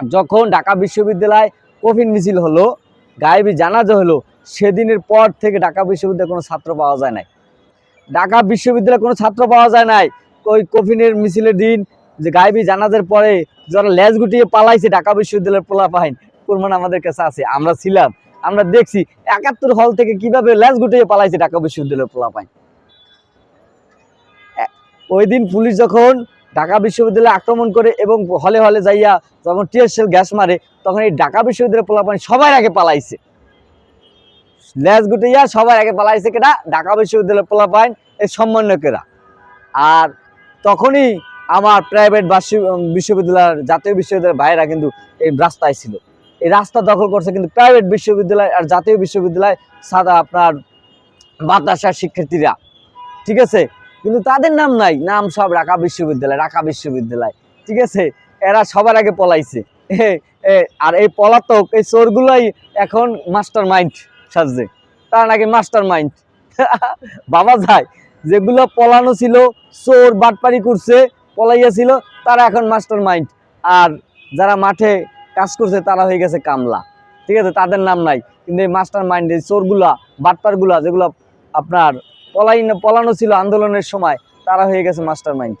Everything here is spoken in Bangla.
যখন ঢাকা বিশ্ববিদ্যালয় কফিন মিছিল হলো, গায়েবী জানাজা হলো, সেদিনের পর থেকে ঢাকা বিশ্ববিদ্যালয়ে কোনো ছাত্র পাওয়া যায় নাই। ঢাকা বিশ্ববিদ্যালয়ে কোনো ছাত্র পাওয়া যায় নাই। ওই কফিনের মিছিলের দিন, যে গায়েবী জানাজার পরে যারা লেজ গুটিয়ে পালাইছে, ঢাকা বিশ্ববিদ্যালয়ের পোলা পাহিন প্রমাণ আমাদের কাছে আছে, আমরা ছিলাম, আমরা দেখছি একাত্তর হল থেকে কীভাবে লেজ গুটিয়ে পালাইছে ঢাকা বিশ্ববিদ্যালয়ের পোলা পাহিন ওই দিন পুলিশ যখন ঢাকা বিশ্ববিদ্যালয়ে আক্রমণ করে এবং হলে হলে যাইয়া যখন টিএসএল গ্যাস মারে, তখন এই ঢাকা বিশ্ববিদ্যালয়ের পোলাপানি সবার আগে পালাইছে। ল্যাস গুটিয়া সবার আগে পালাইছে কেটা ঢাকা বিশ্ববিদ্যালয়ের পোলাপাইন এই সমন্বয়কেরা। আর তখনই আমার প্রাইভেট বিশ্ববিদ্যালয়ের জাতীয় বিশ্ববিদ্যালয়ের ভাইয়েরা কিন্তু এই রাস্তায় ছিল। এই রাস্তা দখল করছে কিন্তু প্রাইভেট বিশ্ববিদ্যালয় আর জাতীয় বিশ্ববিদ্যালয় সাদা আপনার মাদ্রাসার শিক্ষার্থীরা। ঠিক আছে? কিন্তু তাদের নাম নাই। নাম সব ঢাকা বিশ্ববিদ্যালয় ঢাকা বিশ্ববিদ্যালয়। ঠিক আছে? এরা সবার আগে পলাইছে। আর এই পলাতক, এই চোরগুলাই এখন মাস্টার মাইন্ড সাজছে। তারা নাকি মাস্টার মাইন্ড বাবা যায়, যেগুলো পলানো ছিল, চোর বাটপারি করছে, পলাইয়া ছিল, তারা এখন মাস্টার মাইন্ড আর যারা মাঠে কাজ করছে, তারা হয়ে গেছে কামলা। ঠিক আছে? তাদের নাম নাই। কিন্তু এই মাস্টার মাইন্ড এই চোরগুলা, বাটপারগুলা, যেগুলো আপনার পলাই পলানো ছিল আন্দোলনের সময় তারা হয়ে গেছে মাস্টার মাইন্ড